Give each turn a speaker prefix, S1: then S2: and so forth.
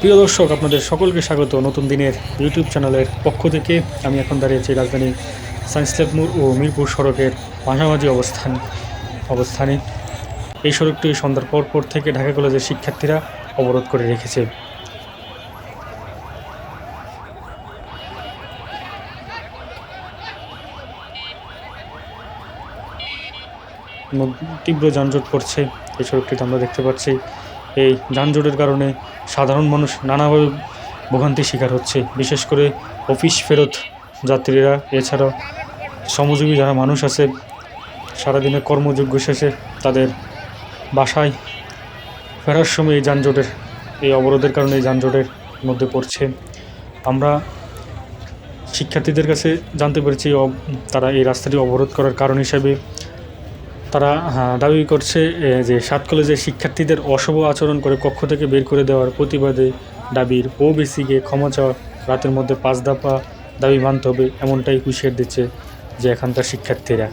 S1: প্রিয় দর্শক, আপনাদের সকলকে স্বাগত। নতুন দিনের ইউটিউব চ্যানেলের পক্ষ থেকে আমি এখন দাঁড়িয়েছি রাজধানী সায়েন্স ও মিরপুর সড়কের মাঝামাঝি অবস্থান, অবস্থানে। এই সড়কটি সন্ধ্যার পর পর থেকে ঢাকা কলেজের শিক্ষার্থীরা অবরোধ করে রেখেছে। তীব্র যানজট পড়ছে। এই সড়কটিতে আমরা দেখতে পাচ্ছি এই যানজটের কারণে সাধারণ মানুষ নানাভাবে ভোগান্তির শিকার হচ্ছে। বিশেষ করে অফিস ফেরত যাত্রীরা, এছাড়াও শ্রমজীবী যারা মানুষ আছে সারাদিনে কর্মযোগ্য শেষে তাদের বাসায় ফেরার সময় এই যানজটের, এই অবরোধের কারণে এই যানজটের মধ্যে পড়ছে। আমরা শিক্ষার্থীদের কাছে জানতে পেরেছি, তারা এই রাস্তাটি অবরোধ করার কারণ হিসেবে তারা হ্যাঁ, দাবি করছে যে সাত কলেজের শিক্ষার্থীদের অশুভ আচরণ করে কক্ষ থেকে বের করে দেওয়ার প্রতিবাদে দাবির ওবিসিকে ক্ষমা চাওয়া রাতের মধ্যে পাঁচ দফা দাবি মানতে হবে এমনটাই হুঁশিয়ার দিচ্ছে যে এখানকার শিক্ষার্থীরা।